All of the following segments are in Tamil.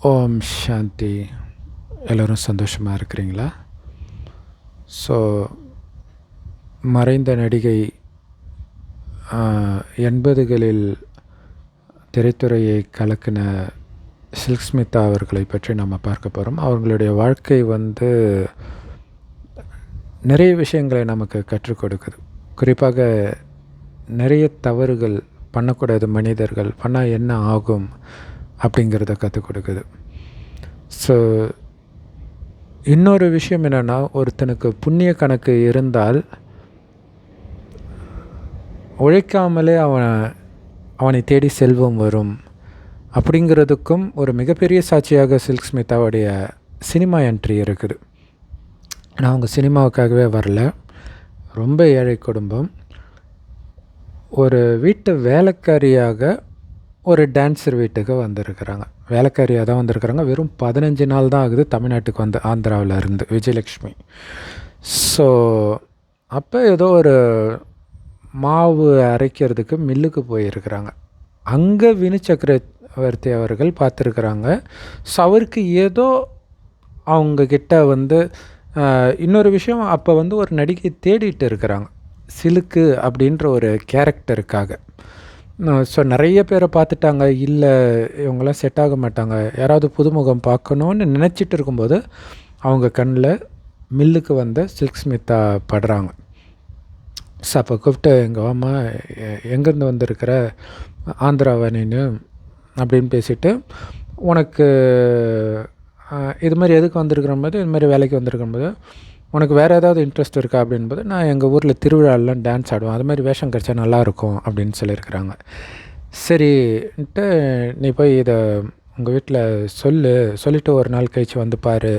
ஓம் சாந்தி. எல்லோரும் சந்தோஷமாக இருக்கிறீங்களா? ஸோ மறைந்த நடிகை எண்பதுகளில் திரைத்துறையை கலக்கின சில்க்ஸ்மிதா அவர்களை பற்றி நம்ம பார்க்க போகிறோம் அவர்களுடைய வாழ்க்கை வந்து நிறைய விஷயங்களை நமக்கு கற்றுக் கொடுக்குது. குறிப்பாக நிறைய தவறுகள் பண்ணக்கூடாது மனிதர்கள். பண்ணால் என்ன ஆகும்? அப்படிங்கிறத கற்றுக் கொடுக்குது. ஸோ இன்னொரு விஷயம் என்னென்னா ஒருத்தனுக்கு புண்ணிய கணக்கு இருந்தால் உழைக்காமலே அவன் அவனை தேடி செல்வம் வரும். அப்படிங்கிறதுக்கும் ஒரு மிகப்பெரிய சாட்சியாக சில்க் ஸ்மிதாவுடைய சினிமா என்ட்ரி இருக்குது. நான் அவங்க சினிமாவுக்காகவே வரல. ரொம்ப ஏழை குடும்பம். ஒரு வீட்டு வேலைக்காரியாக ஒரு டான்ஸர் வீட்டுக்கு வந்திருக்கிறாங்க. வேலைக்காரியாக தான் வந்திருக்கிறாங்க. வெறும் பதினஞ்சு நாள் தான் ஆகுது தமிழ்நாட்டுக்கு வந்து ஆந்திராவில் இருந்து விஜயலக்ஷ்மி ஸோ அப்போ ஏதோ ஒரு மாவு அரைக்கிறதுக்கு மில்லுக்கு போயிருக்கிறாங்க. அங்கே வினு சக்கரவர்த்தி அவர்கள் பார்த்துருக்குறாங்க. ஸோ அவருக்கு ஏதோ அவங்கக்கிட்ட வந்து இன்னொரு விஷயம் அப்போ வந்து ஒரு நடிகை தேடிட்டு இருக்கிறாங்க. சிலுக்கு அப்படின்ற ஒரு கேரக்டருக்காக ஸோ நிறைய பேரை பார்த்துட்டாங்க. இல்லை இவங்கெல்லாம் செட் ஆக மாட்டாங்க. யாராவது புதுமுகம் பார்க்கணுன்னு நினச்சிட்டு இருக்கும்போது அவங்க கண்ணில் மில்லுக்கு வந்த சில்க் ஸ்மித்தா படுறாங்க. ஸோ அப்போ கூப்பிட்டு எங்கள் அம்மா எங்கேருந்து வந்திருக்கிற? ஆந்திராவணின்னு அப்படின்னு பேசிவிட்டு உனக்கு இது மாதிரி எதுக்கு வந்திருக்கிற போது இது மாதிரி வேலைக்கு வந்திருக்கும் போது உனக்கு வேறு ஏதாவது இன்ட்ரெஸ்ட் இருக்கா அப்படின்போது நான் எங்கள் ஊரில் திருவிழாலாம் டான்ஸ் ஆடுவேன். அது மாதிரி வேஷம் கிடச்சா நல்லாயிருக்கும் அப்படின்னு சொல்லியிருக்கிறாங்க. சரின்ட்டு நீ போய் இதை உங்கள் வீட்டில் சொல்லு. சொல்லிவிட்டு ஒரு நாள் கழித்து வந்து பாரு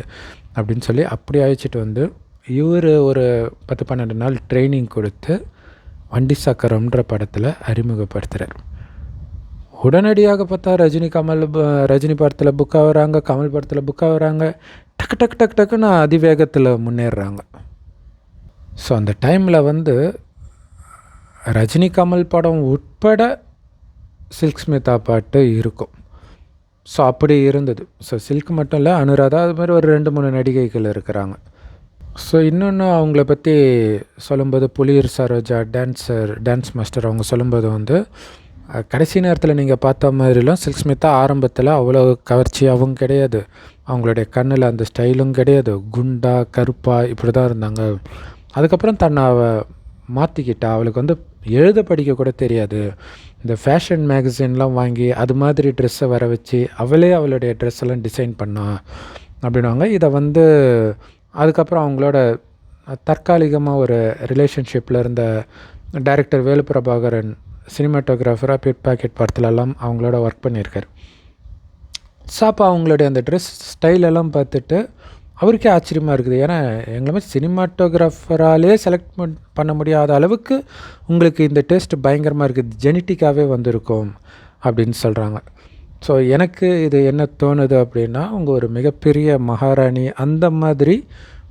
அப்படின்னு சொல்லி அப்படி அழைச்சிட்டு வந்து இவர் ஒரு பத்து பன்னெண்டு நாள் ட்ரைனிங் கொடுத்து வண்டி சக்கரம்ன்ற படத்தில் அறிமுகப்படுத்துகிறார் உடனடியாக பார்த்தா ரஜினி கமல் ரஜினி படத்தில் புக் ஆகிறாங்க கமல் படத்தில் புக் ஆகிறாங்க. டக்கு டக்கு டக்கு டக்குன்னு அதிவேகத்தில் முன்னேறுறாங்க. ஸோ அந்த டைமில் வந்து ரஜினி கமல் படம் உட்பட சில்க் ஸ்மிதா பாட்டு இருக்கும். ஸோ அப்படி இருந்தது. ஸோ சில்க் மட்டும் இல்லை அனுராதா அது மாதிரி ஒரு ரெண்டு மூணு நடிகைகள் இருக்கிறாங்க. ஸோ இன்னொன்று அவங்கள பற்றி சொல்லும்போது Puliyar Saroja dancer dance master அவங்க சொல்லும்போது வந்து கடைசி நேரத்தில் நீங்கள் பார்த்த மாதிரிலாம் சில்க் ஸ்மிதா ஆரம்பத்தில் அவ்வளோ கவர்ச்சியாகவும் கிடையாது. அவங்களுடைய கண்ணில் அந்த ஸ்டைலும் கிடையாது. குண்டா கருப்பா இப்படி தான் இருந்தாங்க. அதுக்கப்புறம் தன்னை அவள் மாற்றிக்கிட்டா அவளுக்கு வந்து எழுத படிக்க கூட தெரியாது. இந்த ஃபேஷன் மேகசின்லாம் வாங்கி அது மாதிரி ட்ரெஸ்ஸை வர வச்சு அவளே அவளுடைய ட்ரெஸ் எல்லாம் டிசைன் பண்ணா அப்படின்வாங்க இதை வந்து அதுக்கப்புறம் அவங்களோட தற்காலிகமாக ஒரு ரிலேஷன்ஷிப்பில் இருந்த டைரக்டர் வேலுபிரபாகரன் சினிமாட்டோகிராஃபராக பிட் பாக்கெட் படத்துலலாம் அவங்களோட ஒர்க் பண்ணியிருக்கார். சாப்பா அவங்களுடைய அந்த ட்ரெஸ் ஸ்டைலெல்லாம் பார்த்துட்டு அவருக்கே ஆச்சரியமாக இருக்குது. ஏன்னா எங்களை மாதிரி சினிமாட்டோகிராஃபராலே செலக்ட் பண்ண முடியாத அளவுக்கு உங்களுக்கு இந்த டேஸ்ட் பயங்கரமாக இருக்குது. ஜெனட்டிக்காகவே வந்திருக்கும் அப்படின்னு சொல்கிறாங்க ஸோ எனக்கு இது என்ன தோணுது அப்படின்னா அவங்க ஒரு மிகப்பெரிய மகாராணி அந்த மாதிரி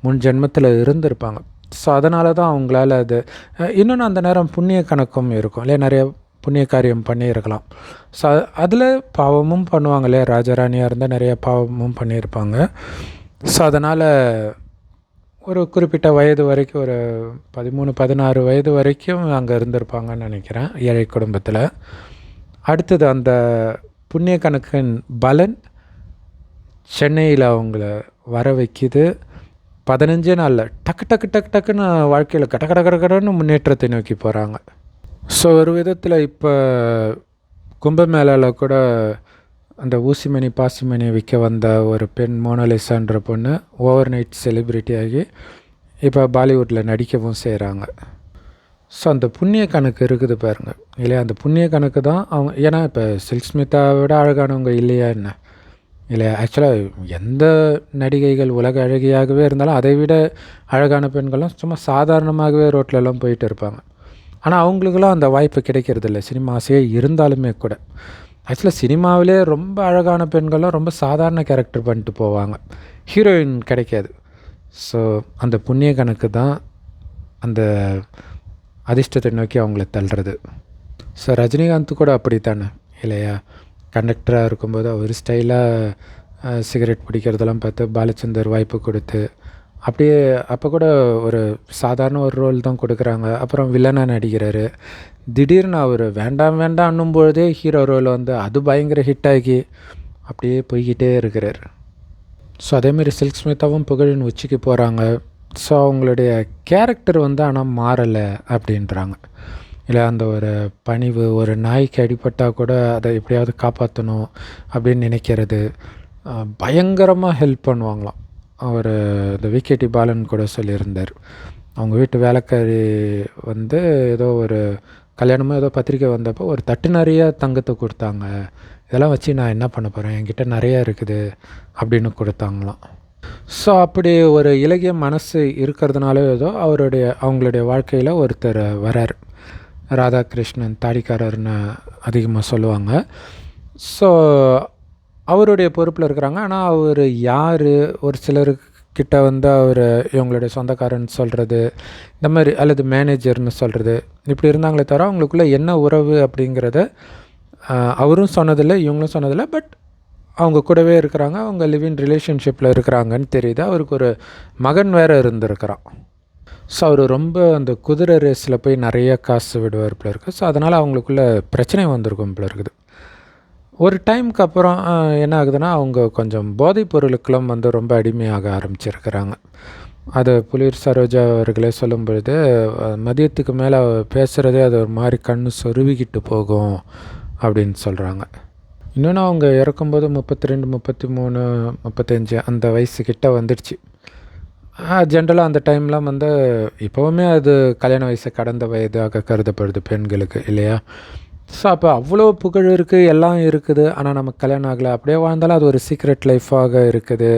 முன் ஜென்மத்தில் இருந்திருப்பாங்க. ஸோ அதனால தான் அவங்களால அது இன்னொன்று அந்த நேரம் புண்ணிய கணக்கும் இருக்கும். இல்லையா நிறைய புண்ணிய காரியம் பண்ணியிருக்கலாம். ஸோ அதில் பாவமும் பண்ணுவாங்க இல்லையா? ராஜராணியாக இருந்தால் நிறைய பாவமும் பண்ணியிருப்பாங்க. ஸோ அதனால் ஒரு குறிப்பிட்ட வயது வரைக்கும் ஒரு பதிமூணு பதினாறு வயது வரைக்கும் அங்கே இருந்திருப்பாங்கன்னு நினைக்கிறேன் ஏழை குடும்பத்தில். அடுத்தது அந்த புண்ணிய கணக்கின் பலன் சென்னையில் அவங்கள வர வைக்கிது. பதினஞ்சே நாளில் டக்கு டக்கு டக்கு டக்குன்னு வாழ்க்கையில் கட கட கட கடன்னு முன்னேற்றத்தை நோக்கி போகிறாங்க ஸோ ஒரு விதத்தில் இப்போ கும்பமேளாவில் கூட அந்த ஊசிமணி பாசிமணி விற்க வந்த ஒரு பெண் மோனலிசான்ற பொண்ணு ஓவர் நைட் செலிப்ரிட்டி ஆகி இப்போ பாலிவுட்டில் நடிக்கவும் செய்கிறாங்க ஸோ அந்த புண்ணிய கணக்கு இருக்குது பாருங்கள் இல்லையா? அந்த புண்ணிய கணக்கு தான் அவங்க ஏன்னா இப்போ சில்க் ஸ்மிதாவை விட அழகானவங்க இல்லையா என்ன? இல்லை ஆக்சுவலாக எந்த நடிகைகள் உலக அழகியாகவே இருந்தாலும் அதை விட அழகான பெண்களும் சும்மா சாதாரணமாகவே ரோட்லலாம் போயிட்டு இருப்பாங்க. ஆனால் அவங்களுக்கெல்லாம் அந்த வாய்ப்பு கிடைக்கிறதில்ல. சினிமாஸே இருந்தாலுமே கூட. ஆக்சுவலாக சினிமாவிலே ரொம்ப அழகான பெண்களும் ரொம்ப சாதாரண கேரக்டர் பண்ணிட்டு போவாங்க. ஹீரோயின் கிடைக்காது. ஸோ அந்த புண்ணிய கணக்கு தான் அந்த அதிர்ஷ்டத்தை நோக்கி அவங்கள தள்ளுறது. ஸோ ரஜினிகாந்த் கூட அப்படி தானே இல்லையா கண்டக்டராக இருக்கும்போது அவர் ஸ்டைலாக சிகரெட் பிடிக்கிறதெல்லாம் பார்த்து பாலச்சந்தர் வாய்ப்பு கொடுத்து அப்படியே அப்போ கூட ஒரு சாதாரண ஒரு ரோல் தான் கொடுக்குறாங்க. அப்புறம் வில்லனாக நடிக்கிறாரு. திடீர்னு அவர் வேண்டாம் வேண்டாம்னும் பொழுதே ஹீரோ ரோல் வந்து அது பயங்கர ஹிட் ஆகி அப்படியே போய்கிட்டே இருக்கிறார். ஸோ அதேமாரி சில்க் ஸ்மிதாவும் புகழின் உச்சிக்கு போகிறாங்க ஸோ அவங்களுடைய கேரக்டர் வந்து ஆனால் மாறலை அப்படின்றாங்க. இல்லை அந்த ஒரு பணிவு ஒரு நாய்க்கு அடிபட்டால் கூட அதை எப்படியாவது காப்பாற்றணும் அப்படின்னு நினைக்கிறது பயங்கரமாக ஹெல்ப் பண்ணுவாங்களாம். அவர் இந்த விகேடி பாலன் கூட சொல்லியிருந்தார். அவங்க வீட்டு வேலைக்காரி வந்து ஏதோ ஒரு கல்யாணமோ ஏதோ பத்திரிக்கை வந்தப்போ ஒரு தட்டு நிறைய தங்கத்தை கொடுத்தாங்க. இதெல்லாம் வச்சு நான் என்ன பண்ண போகிறேன் என்கிட்ட நிறையா இருக்குது அப்படின்னு கொடுத்தாங்களாம். ஸோ அப்படி ஒரு இலகிய மனசு இருக்கிறதுனால ஏதோ அவருடைய அவங்களுடைய வாழ்க்கையில் ஒருத்தர் வரார். ராதாகிருஷ்ணன் தாடிக்காரர்னு அதிகமாக சொல்லுவாங்க. ஸோ அவருடைய பொறுப்பில் இருக்கிறாங்க. ஆனால் அவர் யார்? ஒரு சிலருக்கிட்ட வந்து அவர் இவங்களுடைய சொந்தக்காரன் சொல்கிறது இந்த மாதிரி அல்லது மேனேஜர்னு சொல்கிறது இப்படி இருந்தாங்களே தவிர அவங்களுக்குள்ளே என்ன உறவு அப்படிங்கிறத அவரும் சொன்னதில்லை இவங்களும் சொன்னதில்லை. பட் அவங்க கூடவே இருக்கிறாங்க. அவங்க லிவிங் ரிலேஷன்ஷிப்பில் இருக்கிறாங்கன்னு தெரியுது. அவருக்கு ஒரு மகன் வேறு இருந்திருக்கிறான். ஸோ அவர் ரொம்ப அந்த குதிரை ரேஸில் போய் நிறைய காசு விடுவார் போல இருக்குது ஸோ அதனால் அவங்களுக்குள்ள பிரச்சனை வந்திருக்கும் போல இருக்குது. ஒரு டைமுக்கு அப்புறம் என்ன ஆகுதுன்னா அவங்க கொஞ்சம் போதைப் பொருளுக்கெல்லாம் வந்து ரொம்ப அடிமையாக ஆரம்பிச்சிருக்கிறாங்க. அது புலிர் சரோஜா அவர்களே சொல்லும் பொழுது மதியத்துக்கு மேலே பேசுகிறதே அது ஒரு மாதிரி கண் சொருவிக்கிட்டு போகும் அப்படின்னு சொல்கிறாங்க இன்னொன்று அவங்க இறக்கும்போது முப்பத்தி ரெண்டு முப்பத்தி மூணு முப்பத்தஞ்சு அந்த வயசுக்கிட்ட வந்துடுச்சு. ஜென்ரலாக அந்த டைம்லாம் வந்து இப்போவுமே அது கல்யாண வயசு கடந்த வயதாக கருதப்படுது பெண்களுக்கு இல்லையா? ஸோ அப்போ அவ்வளோ புகழ் இருக்குது எல்லாம் இருக்குது ஆனால் நமக்கு கல்யாணம் ஆகலை. அப்படியே வாழ்ந்தாலும் அது ஒரு சீக்ரெட் லைஃபாக இருக்குது.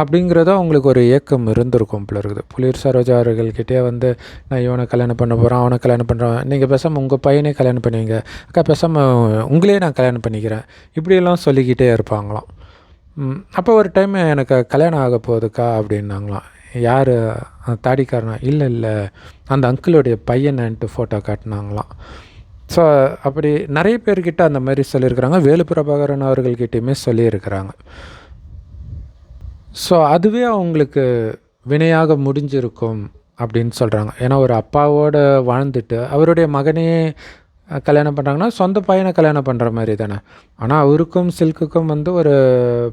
அப்படிங்கிறத அவங்களுக்கு ஒரு ஏக்கம் இருந்திருக்கும் போல இருக்குது. புலிர் சரோஜா அவர்கள்கிட்டே வந்து நான் இவனை கல்யாணம் பண்ண போகிறேன் அவனை கல்யாணம் பண்ணுறான் நீங்கள் பேசாமல் உங்கள் பையனே கல்யாணம் பண்ணுவீங்க. அக்கா பேசாமல் உங்களே நான் கல்யாணம் பண்ணிக்கிறேன். இப்படியெல்லாம் சொல்லிக்கிட்டே இருப்பாங்களாம். அப்போ ஒரு டைம் எனக்கு கல்யாணம் ஆக போகுதுக்கா அப்படின்னாங்களாம். யார்? தாடிக்காரனா? இல்லை இல்லை. அந்த அங்கிளுடைய பையனன்ட்டு ஃபோட்டோ காட்டினாங்களாம். ஸோ அப்படி நிறைய பேர்கிட்ட அந்த மாதிரி சொல்லியிருக்கிறாங்க. வேலு பிரபாகரன் அவர்கள்கிட்டையுமே சொல்லியிருக்கிறாங்க. ஸோ அதுவே அவங்களுக்கு வினையாக முடிஞ்சிருக்கும் அப்படின்னு சொல்கிறாங்க ஏன்னா ஒரு அப்பாவோடு வாழ்ந்துட்டு அவருடைய மகனையே கல்யாணம் பண்ணுறாங்கன்னா சொந்த பையனை கல்யாணம் பண்ணுற மாதிரி தானே. ஆனால் அவருக்கும் சில்க்குக்கும் வந்து ஒரு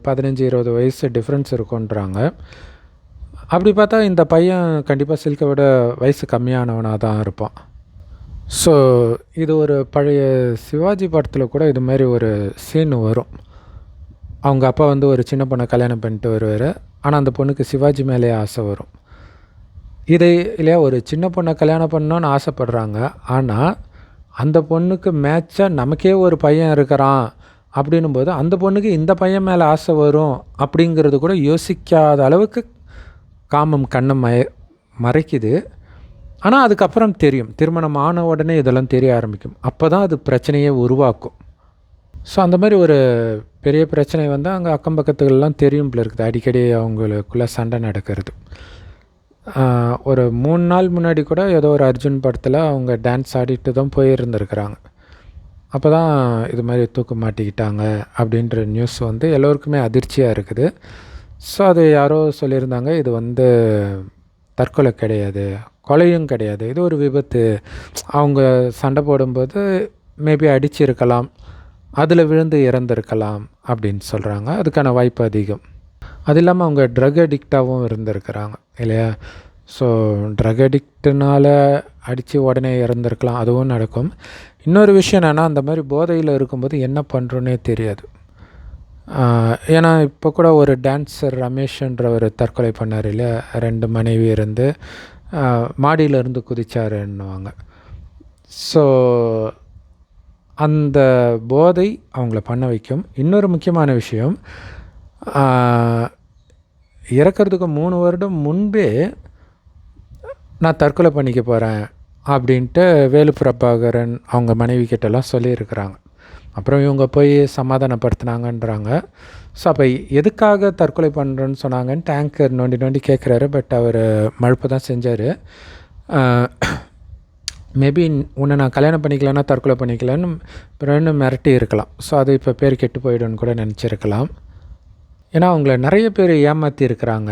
பதினஞ்சு இருபது வயசு டிஃப்ரென்ஸ் இருக்குன்றாங்க அப்படி பார்த்தா இந்த பையன் கண்டிப்பாக சில்கை விட வயசு கம்மியானவனாக தான் இருப்பான். ஸோ இது ஒரு பழைய சிவாஜி படத்தில் கூட இது மாதிரி ஒரு சீன் வரும். அவங்க அப்பா வந்து ஒரு சின்ன பொண்ணை கல்யாணம் பண்ணிட்டு வருவார். ஆனால் அந்த பொண்ணுக்கு சிவாஜி மேலேயே ஆசை வரும். இதை இல்லையா ஒரு சின்ன பொண்ணை கல்யாணம் பண்ணணுன்னு ஆசைப்படுறாங்க. ஆனால் அந்த பொண்ணுக்கு மேட்சாக நமக்கே ஒரு பையன் இருக்கிறான் அப்படின்னும் போது அந்த பொண்ணுக்கு இந்த பையன் மேலே ஆசை வரும் அப்படிங்கிறது கூட யோசிக்காத அளவுக்கு காமம் கண்ணை மய மறைக்குது. ஆனால் அதுக்கப்புறம் தெரியும். திருமணம் ஆன உடனே இதெல்லாம் தெரிய ஆரம்பிக்கும். அப்போ தான் அது பிரச்சனையை உருவாக்கும். ஸோ அந்த மாதிரி ஒரு பெரிய பிரச்சனை வந்து அங்கே அக்கம் பக்கத்துலலாம் தெரியும் போல இருக்குது. அடிக்கடி அவங்களுக்குள்ளே சண்டை நடக்கிறது. ஒரு மூணு நாள் முன்னாடி கூட ஏதோ ஒரு அர்ஜுன் படத்தில் அவங்க டான்ஸ் ஆடிட்டு தான் போயிருந்துருக்குறாங்க. அப்போ தான் இது மாதிரி தூக்கு மாட்டிக்கிட்டாங்க அப்படின்ற நியூஸ் வந்து எல்லோருக்குமே அதிர்ச்சியாக இருக்குது. ஸோ அது யாரோ சொல்லியிருந்தாங்க இது வந்து தற்கொலை கிடையாது கொலையும் கிடையாது இது ஒரு விபத்து. அவங்க சண்டை போடும்போது மேபி அடிச்சிருக்கலாம் அதில் விழுந்து இறந்துருக்கலாம் அப்படின்னு சொல்கிறாங்க அதுக்கான வாய்ப்பு அதிகம். அது இல்லாமல் அவங்க ட்ரக் அடிக்டாகவும் இருந்திருக்கிறாங்க இல்லையா? ஸோ ட்ரக் அடிக்டுனால் அடித்து உடனே இறந்துருக்கலாம் அதுவும் நடக்கும். இன்னொரு விஷயம் என்னென்னா அந்த மாதிரி போதையில் இருக்கும்போது என்ன பண்ணுறோன்னே தெரியாது. ஏன்னா இப்போ கூட ஒரு டான்ஸர் ரமேஷ்ன்ற ஒரு தற்கொலை பண்ணார் இல்லையா ரெண்டு மனைவி இருந்து மாடியிலேருந்து குதிச்சாருன்னுவாங்க. ஸோ அந்த போதை அவங்கள பண்ண வைக்கும். இன்னொரு முக்கியமான விஷயம் இறக்கிறதுக்கு மூணு வருடம் முன்பே நான் தற்கொலை பண்ணிக்க போகிறேன் அப்படின்ட்டு வேலு பிரபாகரன் அவங்க மனைவி கிட்டலாம் சொல்லியிருக்கிறாங்க. அப்புறம் இவங்க போய் சமாதானப்படுத்தினாங்கன்றாங்க. ஸோ அப்போ எதுக்காக தற்கொலை பண்ணுறேன்னு சொன்னாங்கன்னு டேங்கர் நோண்டி நோண்டி கேட்குறாரு பட் அவர் மழுப்பு தான் செஞ்சார். மேபி உன்னை நான் கல்யாணம் பண்ணிக்கலன்னா தற்கொலை பண்ணிக்கலன்னு பிறன்னு மிரட்டி இருக்கலாம். ஸோ அது இப்போ பேர் கெட்டு போயிடும்னு கூட நினச்சிருக்கலாம். ஏன்னா அவங்கள நிறைய பேர் ஏமாற்றி இருக்கிறாங்க.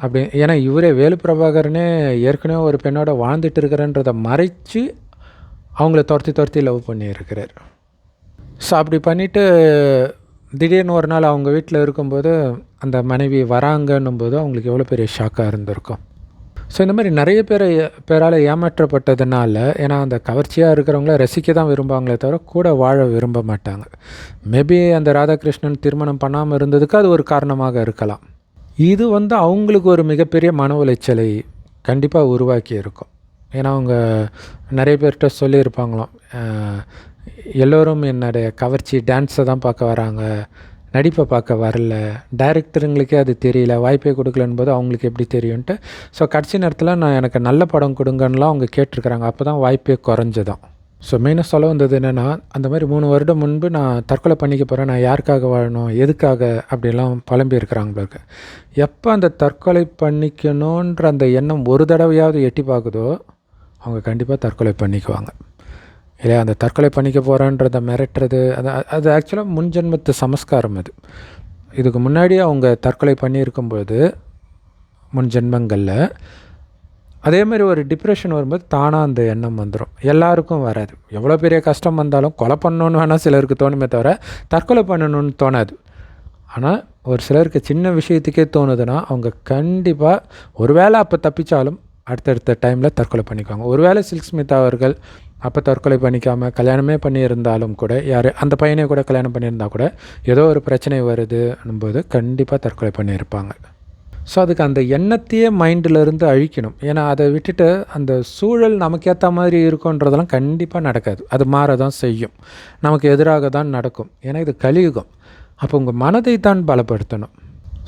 அப்படி ஏன்னா இவரே வேலு பிரபாகரனே ஏற்கனவே ஒரு பெண்ணோட வாழ்ந்துட்டு இருக்கிறன்றதை மறைச்சு அவங்கள துரத்தி துரத்தி லவ் பண்ணியிருக்கிறார். ஸோ அப்படி பண்ணிவிட்டு திடீர்னு ஒரு நாள் அவங்க வீட்டில் இருக்கும்போது அந்த மனைவி வராங்கன்னும் போது அவங்களுக்கு எவ்வளோ பெரிய ஷாக்காக இருந்திருக்கும். ஸோ இந்த மாதிரி நிறைய பேர் பேரால் ஏமாற்றப்பட்டதுனால ஏன்னா அந்த கவர்ச்சியாக இருக்கிறவங்கள ரசிக்க தான் விரும்புவாங்களே தவிர கூட வாழ விரும்ப மாட்டாங்க. மேபி அந்த ராதாகிருஷ்ணன் திருமணம் பண்ணாமல் இருந்ததுக்கு அது ஒரு காரணமாக இருக்கலாம். இது வந்து அவங்களுக்கு ஒரு மிகப்பெரிய மன உளைச்சலை கண்டிப்பாக உருவாக்கி இருக்கும் ஏன்னா அவங்க நிறைய பேர்கிட்ட சொல்லியிருப்பாங்களாம் எல்லோரும் என்னுடைய கவர்ச்சி டான்ஸை தான் பார்க்க வராங்க. நடிப்பை பார்க்க வரல. டைரக்டருங்களுக்கே அது தெரியல. வாய்ப்பே கொடுக்கலன்னு போது அவங்களுக்கு எப்படி தெரியும்ன்ட்டு. ஸோ கடைசி நேரத்தில் நான் எனக்கு நல்ல படம் கொடுங்கன்னுலாம் அவங்க கேட்டிருக்கிறாங்க. அப்போ தான் வாய்ப்பே குறைஞ்சதான் ஸோ மெயினாக சொல்ல வந்தது என்னென்னா அந்த மாதிரி மூணு வருடம் முன்பு நான் தற்கொலை பண்ணிக்க போகிறேன் நான் யாருக்காக வாழணும்? எதுக்காக? அப்படிலாம் புலம்பி இருக்கிறாங்களுக்கு எப்போ அந்த தற்கொலை பண்ணிக்கணுன்ற அந்த எண்ணம் ஒரு தடவையாவது எட்டி பார்க்குதோ அவங்க கண்டிப்பாக தற்கொலை பண்ணிக்குவாங்க. இல்லையா? அந்த தற்கொலை பண்ணிக்க போகிறேன்றதை மிரட்டுறது அது அது ஆக்சுவலாக முன்ஜென்மத்து சமஸ்காரம் அது. இதுக்கு முன்னாடி அவங்க தற்கொலை பண்ணியிருக்கும்போது முன் ஜென்மங்களில் அதே மாதிரி ஒரு டிப்ரெஷன் வரும்போது தானாக அந்த எண்ணம் வந்துடும் எல்லாருக்கும் வராது. எவ்வளோ பெரிய கஷ்டம் வந்தாலும் கொலை பண்ணணுன்னு வேணால் சிலருக்கு தோணுமே தவிர தற்கொலை பண்ணணும்னு தோணாது. ஆனால் ஒரு சிலருக்கு சின்ன விஷயத்துக்கே தோணுதுன்னா அவங்க கண்டிப்பாக ஒரு வேளை அப்போ தப்பிச்சாலும் அடுத்தடுத்த டைமில் தற்கொலை பண்ணிக்குவாங்க. ஒருவேளை சில்க் ஸ்மிதா அவர்கள் அப்போ தற்கொலை பண்ணிக்காமல் கல்யாணமே பண்ணியிருந்தாலும் கூட யார் அந்த பையனை கூட கல்யாணம் பண்ணியிருந்தா கூட ஏதோ ஒரு பிரச்சனை வருதுன்னும்போது கண்டிப்பாக தற்கொலை பண்ணியிருப்பாங்க. ஸோ அதுக்கு அந்த எண்ணத்தையே மைண்டிலிருந்து அழிக்கணும். ஏன்னா அதை விட்டுட்டு அந்த சூழல் நமக்கு ஏற்ற மாதிரி இருக்குன்றதெல்லாம் கண்டிப்பாக நடக்காது. அது மாற தான் செய்யும். நமக்கு எதிராக தான் நடக்கும். ஏன்னா இது கலியுகம். அப்போ உங்கள் மனதை தான் பலப்படுத்தணும்.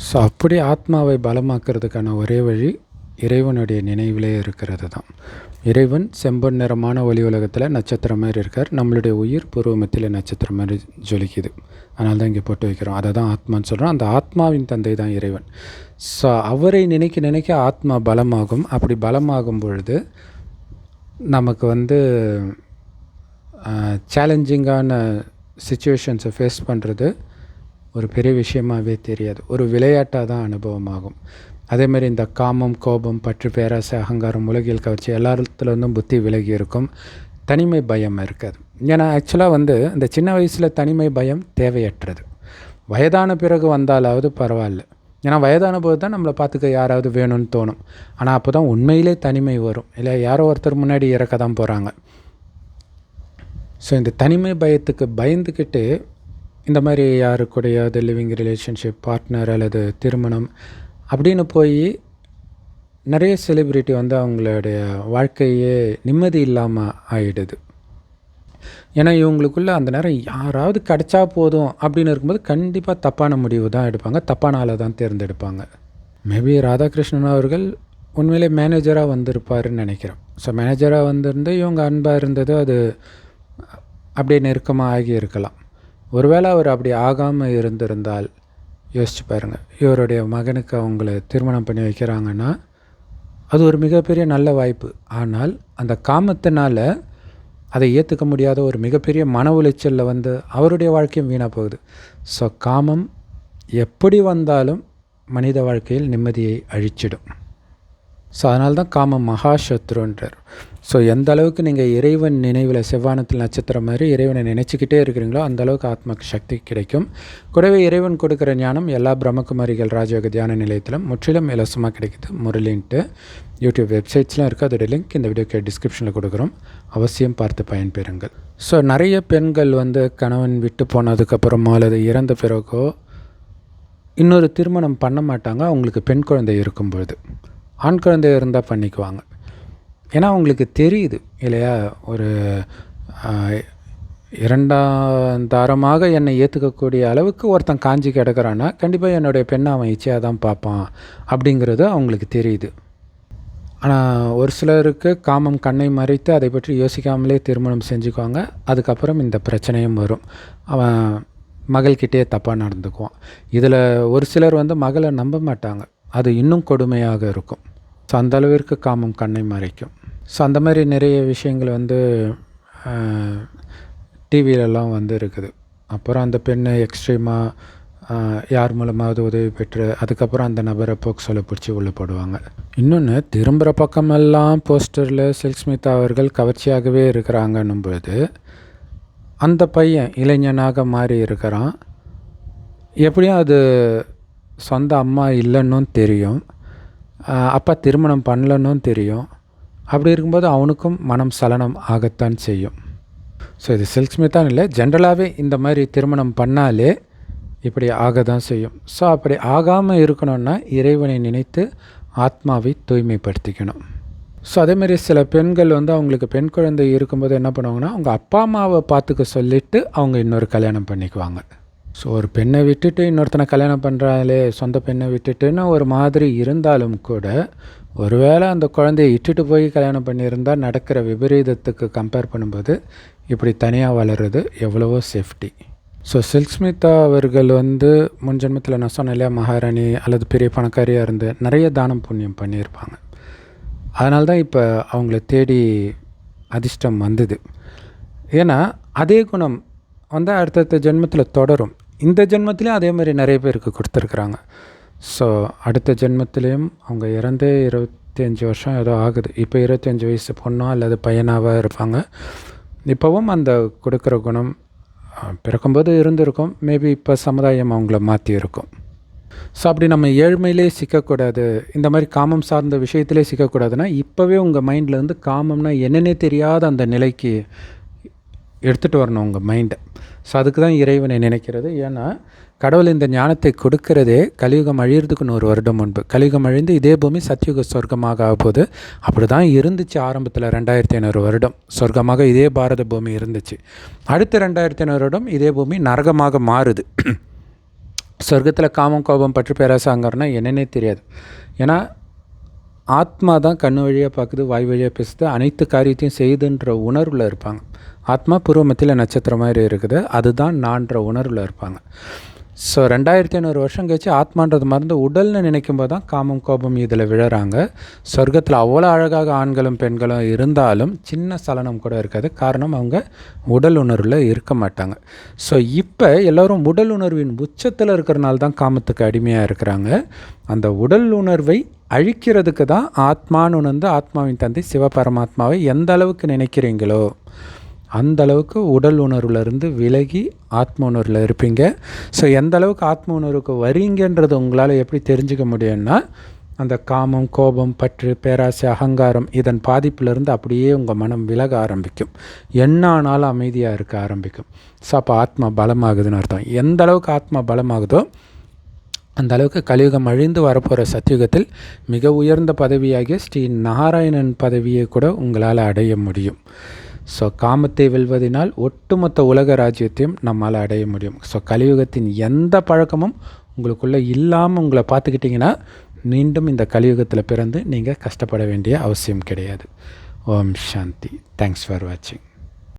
ஸோ அப்படி ஆத்மாவை பலமாக்குறதுக்கான ஒரே வழி இறைவனுடைய நினைவிலே இருக்கிறது தான். இறைவன் செம்பன் நிறமான ஒளி உலகத்தில் நட்சத்திரம் மாதிரி இருக்கார். நம்மளுடைய உயிர் பூர்வமத்தில் நட்சத்திரம் மாதிரி ஜொலிக்குது. அதனால தான் இங்கே போட்டு வைக்கிறோம். அதை தான் ஆத்மான்னு சொல்கிறோம் அந்த ஆத்மாவின் தந்தை தான் இறைவன். ஸோ அவரை நினைக்க நினைக்க ஆத்மா பலமாகும். அப்படி பலமாகும் பொழுது நமக்கு வந்து சேலஞ்சிங்கான சுச்சுவேஷன்ஸை ஃபேஸ் பண்ணுறது ஒரு பெரிய விஷயமாகவே தெரியாது. ஒரு விளையாட்டாக தான் அனுபவமாகும். அதேமாதிரி இந்த காமம் கோபம் பற்று பேராசை அகங்காரம் உலகியல் கவர்ச்சி எல்லாத்துலேருந்தும் புத்தி விலகி இருக்கும். தனிமை பயம் இருக்காது. ஏன்னா ஆக்சுவலாக வந்து இந்த சின்ன வயசில் தனிமை பயம் தேவையற்றது. வயதான பிறகு வந்தாலாவது பரவாயில்ல. ஏன்னா வயதான போது தான் நம்மளை பார்த்துக்க யாராவது வேணும்னு தோணும். ஆனால் அப்போ தான் உண்மையிலே தனிமை வரும். இல்லை யாரோ ஒருத்தர் முன்னாடி இறக்க தான் போகிறாங்க ஸோ இந்த தனிமை பயத்துக்கு பயந்துக்கிட்டு இந்த மாதிரி யாரு கூடயாவது லிவிங் ரிலேஷன்ஷிப் பார்ட்னர் அல்லது திருமணம் அப்படின்னு போய் நிறைய செலிப்ரிட்டி வந்து அவங்களுடைய வாழ்க்கையே நிம்மதி இல்லாமல் ஆகிடுது ஏன்னா இவங்களுக்குள்ள அந்த நேரம் யாராவது கிடைச்சா போதும் அப்படின்னு இருக்கும்போது கண்டிப்பாக தப்பான முடிவு தான் எடுப்பாங்க. தப்பான ஆளை தான் தேர்ந்தெடுப்பாங்க. மேபி ராதாகிருஷ்ணன் அவர்கள் உண்மையிலே மேனேஜராக வந்திருப்பாருன்னு நினைக்கிறேன். ஸோ மேனேஜராக வந்திருந்து இவங்க அன்பாக இருந்தது அது அப்படியே நெருக்கமாக ஆகி இருக்கலாம். ஒருவேளை அவர் அப்படி ஆகாமல் இருந்திருந்தால் யோசிச்சு பாருங்கள் இவருடைய மகனுக்கு அவங்கள திருமணம் பண்ணி வைக்கிறாங்கன்னா அது ஒரு மிகப்பெரிய நல்ல வாய்ப்பு. ஆனால் அந்த காமத்தினால் அதை ஏற்றுக்க முடியாத ஒரு மிகப்பெரிய மன உளைச்சலில் வந்து அவருடைய வாழ்க்கையும் வீணாக போகுது. ஸோ காமம் எப்படி வந்தாலும் மனித வாழ்க்கையில் நிம்மதியை அழிச்சிடும். ஸோ அதனால தான் காமம் மகாசத்ருன்றார். ஸோ எந்த அளவுக்கு நீங்கள் இறைவன் நினைவில் செவ்வானத்தில் நட்சத்திரம் மாதிரி இறைவனை நினச்சிக்கிட்டே இருக்கிறீங்களோ அந்த அளவுக்கு ஆத்மக்கு சக்தி கிடைக்கும். கூடவே இறைவன் கொடுக்குற ஞானம் எல்லா பிரம்மகுமாரிகள் ராஜயோக தியான நிலையத்திலும் முற்றிலும் இலவசமாக கிடைக்குது. முரளின்ட்டு யூடியூப் வெப்சைட்ஸ்லாம் இருக்குது அதோட லிங்க் இந்த வீடியோக்கு டிஸ்கிரிப்ஷனில் கொடுக்குறோம். அவசியம் பார்த்து பயன்பெறுங்கள். ஸோ நிறைய பெண்கள் வந்து கணவன் விட்டு போனதுக்கப்புறமோ அல்லது இறந்த பிறகோ இன்னொரு திருமணம் பண்ண மாட்டாங்க. அவங்களுக்கு பெண் குழந்தை இருக்கும்பொழுது. ஆண் குழந்தை இருந்தால் பண்ணிக்குவாங்க. ஏன்னா அவங்களுக்கு தெரியுது இல்லையா? ஒரு இரண்டாம் தாரமாக என்னை ஏற்றுக்கக்கூடிய அளவுக்கு ஒருத்தன் காஞ்சி கிடக்கிறான்னா கண்டிப்பாக என்னுடைய பெண்ணை அவன் இச்சையாக தான் பார்ப்பான் அப்படிங்கிறது அவங்களுக்கு தெரியுது. ஆனால் ஒரு சிலருக்கு காமம் கண்ணை மறைத்து அதை பற்றி யோசிக்காமலே திருமணம் செஞ்சுக்குவாங்க. அதுக்கப்புறம் இந்த பிரச்சனையும் வரும். அவன் மகள்கிட்டே தப்பாக நடந்துக்குவான். இதில் ஒரு சிலர் வந்து மகளை நம்ப மாட்டாங்க. அது இன்னும் கொடுமையாக இருக்கும். ஸோ அந்தளவிற்கு காமம் கண்ணை மறைக்கும். ஸோ அந்த மாதிரி நிறைய விஷயங்கள் வந்து டிவிலெலாம் வந்து இருக்குது அப்புறம் அந்த பெண்ணை எக்ஸ்ட்ரீமாக யார் மூலமாவது உதவி பெற்று அதுக்கப்புறம் அந்த நபரை போக்சோல பிடிச்சி உள்ளே போடுவாங்க. இன்னொன்று திரும்புகிற பக்கமெல்லாம் போஸ்டரில் சில்க் அவர்கள் கவர்ச்சியாகவே இருக்கிறாங்கன்னும் பொழுது அந்த பையன் இளைஞனாக மாறி இருக்கிறான். எப்படியும் அது சொந்த அம்மா இல்லைன்னும் தெரியும். அப்பா திருமணம் பண்ணலன்னும் தெரியும். அப்படி இருக்கும்போது அவனுக்கும் மனம் சலனம் ஆகத்தான் செய்யும். ஸோ இது சில்க் ஸ்மித்தான் இல்லை. ஜென்ரலாகவே இந்த மாதிரி திருமணம் பண்ணாலே இப்படி ஆக தான் செய்யும். ஸோ அப்படி ஆகாமல் இருக்கணும்னா இறைவனை நினைத்து ஆத்மாவை தூய்மைப்படுத்திக்கணும். ஸோ அதேமாரி சில பெண்கள் வந்து அவங்களுக்கு பெண் குழந்தை இருக்கும்போது என்ன பண்ணுவாங்கன்னா அவங்க அப்பா அம்மாவை பார்த்துக்க சொல்லிவிட்டு அவங்க இன்னொரு கல்யாணம் பண்ணிக்குவாங்க. ஸோ ஒரு பெண்ணை விட்டுட்டு இன்னொருத்தனை கல்யாணம் பண்ணுறாங்களே சொந்த பெண்ணை விட்டுட்டுன்னு ஒரு மாதிரி இருந்தாலும் கூட ஒருவேளை அந்த குழந்தையை இட்டுட்டு போய் கல்யாணம் பண்ணியிருந்தால் நடக்கிற விபரீதத்துக்கு கம்பேர் பண்ணும்போது இப்படி தனியாக வளருது எவ்வளவோ சேஃப்டி ஸோ சில்க் ஸ்மிதா அவர்கள் வந்து முன் ஜென்மத்தில் நான் சொன்னேன் இல்லையா மகாராணி அல்லது பெரிய பணக்காரியாக இருந்து நிறைய தானம் புண்ணியம் பண்ணியிருப்பாங்க. அதனால தான் இப்போ அவங்கள தேடி அதிர்ஷ்டம் வந்தது. ஏன்னா அதே குணம் வந்து அடுத்தடுத்த ஜென்மத்தில் தொடரும். இந்த ஜென்மத்திலையும் அதே மாதிரி நிறைய பேருக்கு கொடுத்துருக்குறாங்க. ஸோ அடுத்த ஜென்மத்திலையும் அவங்க இறந்தே இருபத்தி அஞ்சு வருஷம் ஏதோ ஆகுது. இப்போ இருபத்தஞ்சி வயசு பொண்ணோ அல்லது பையனாவோ இருப்பாங்க. இப்போவும் அந்த கொடுக்குற குணம் பிறக்கும்போது இருந்திருக்கும். மேபி இப்போ சமுதாயம் அவங்கள மாற்றி இருக்கும் ஸோ அப்படி நம்ம ஏழ்மையிலே சிக்கக்கூடாது. இந்த மாதிரி காமம் சார்ந்த விஷயத்திலே சிக்கக்கூடாதுன்னா இப்போவே உங்கள் மைண்ட்லேருந்து காமம்னா என்னென்னே தெரியாத அந்த நிலைக்கு எடுத்துகிட்டு வரணும் உங்கள் மைண்டை ஸோ அதுக்கு தான் இறைவனை நினைக்கிறது. ஏன்னா கடவுள் இந்த ஞானத்தை கொடுக்கறதே கலியுகம் அழியிறதுக்கு நூறு வருடம் முன்பு. கலியுகம் அழிந்து இதே பூமி சத்தியுக சொர்க்கமாக ஆகும்போது அப்படி தான் இருந்துச்சு ஆரம்பத்தில் ரெண்டாயிரத்தி ஐநூறு வருடம். சொர்க்கமாக இதே பாரத பூமி இருந்துச்சு. அடுத்த ரெண்டாயிரத்தி ஐநூறு வருடம் இதே பூமி நரகமாக மாறுது. சொர்க்கத்தில் காமம் கோபம் பற்றி பேராசாங்கிறனா என்னன்னே தெரியாது. ஏன்னா ஆத்மா தான் கண்ணு வழியாக பார்க்குது வாய் வழியாக பேசுது அனைத்து காரியத்தையும் செய்துன்ற உணர்வில் இருப்பாங்க. ஆத்மா பூர்வமத்தில் நட்சத்திரம் மாதிரி இருக்குது. அதுதான் நான்ற உணர்வில் இருப்பாங்க. ஸோ ரெண்டாயிரத்தி ஐநூறு வருஷம் கழிச்சு ஆத்மான்றது மறந்து உடல்னு நினைக்கும் போது தான் காமம் கோபம் இதில் விழறாங்க. சொர்க்கத்தில் அவ்வளோ அழகாக ஆண்களும் பெண்களும் இருந்தாலும் சின்ன சலனம் கூட இருக்காது. காரணம் அவங்க உடல் உணர்வில் இருக்க மாட்டாங்க. ஸோ இப்போ எல்லோரும் உடல் உணர்வின் உச்சத்தில் இருக்கிறனால தான் காமத்துக்கு அடிமையாக இருக்கிறாங்க. அந்த உடல் உணர்வை அழிக்கிறதுக்கு தான் ஆத்மான்னு உணர்ந்து ஆத்மாவின் தந்தை சிவபரமாத்மாவை எந்த அளவுக்கு நினைக்கிறீங்களோ அந்த அளவுக்கு உடல் உணர்வுலேருந்து விலகி ஆத்ம உணர்வில் இருப்பீங்க. ஸோ எந்த அளவுக்கு ஆத்ம உணர்வுக்கு வரீங்கன்றது உங்களால் எப்படி தெரிஞ்சுக்க முடியும்னா அந்த காமம் கோபம் பற்று பேராசை அகங்காரம் இதன் பாதிப்பிலிருந்து அப்படியே உங்கள் மனம் விலக ஆரம்பிக்கும். என்ன ஆனாலும் அமைதியாக இருக்க ஆரம்பிக்கும். ஸோ அப்போ ஆத்மா பலமாகுதுன்னு அர்த்தம். எந்த அளவுக்கு ஆத்மா பலமாகுதோ அந்த அளவுக்கு கலியுகம் அழிந்து வரப்போகிற சத்தியுகத்தில் மிக உயர்ந்த பதவியாகிய ஸ்ரீ நாராயணன் பதவியை கூட உங்களால் அடைய முடியும். ஸோ காமத்தை வெல்வதனால் ஒட்டுமொத்த உலக ராஜ்யத்தையும் நம்மால் அடைய முடியும். ஸோ கலியுகத்தின் எந்த பழக்கமும் உங்களுக்குள்ளே இல்லாமல் உங்களை பார்த்துக்கிட்டிங்கன்னா மீண்டும் இந்த கலியுகத்தில் பிறந்து நீங்கள் கஷ்டப்பட வேண்டிய அவசியம் கிடையாது. ஓம் சாந்தி. தேங்க்ஸ் ஃபார் வாட்சிங்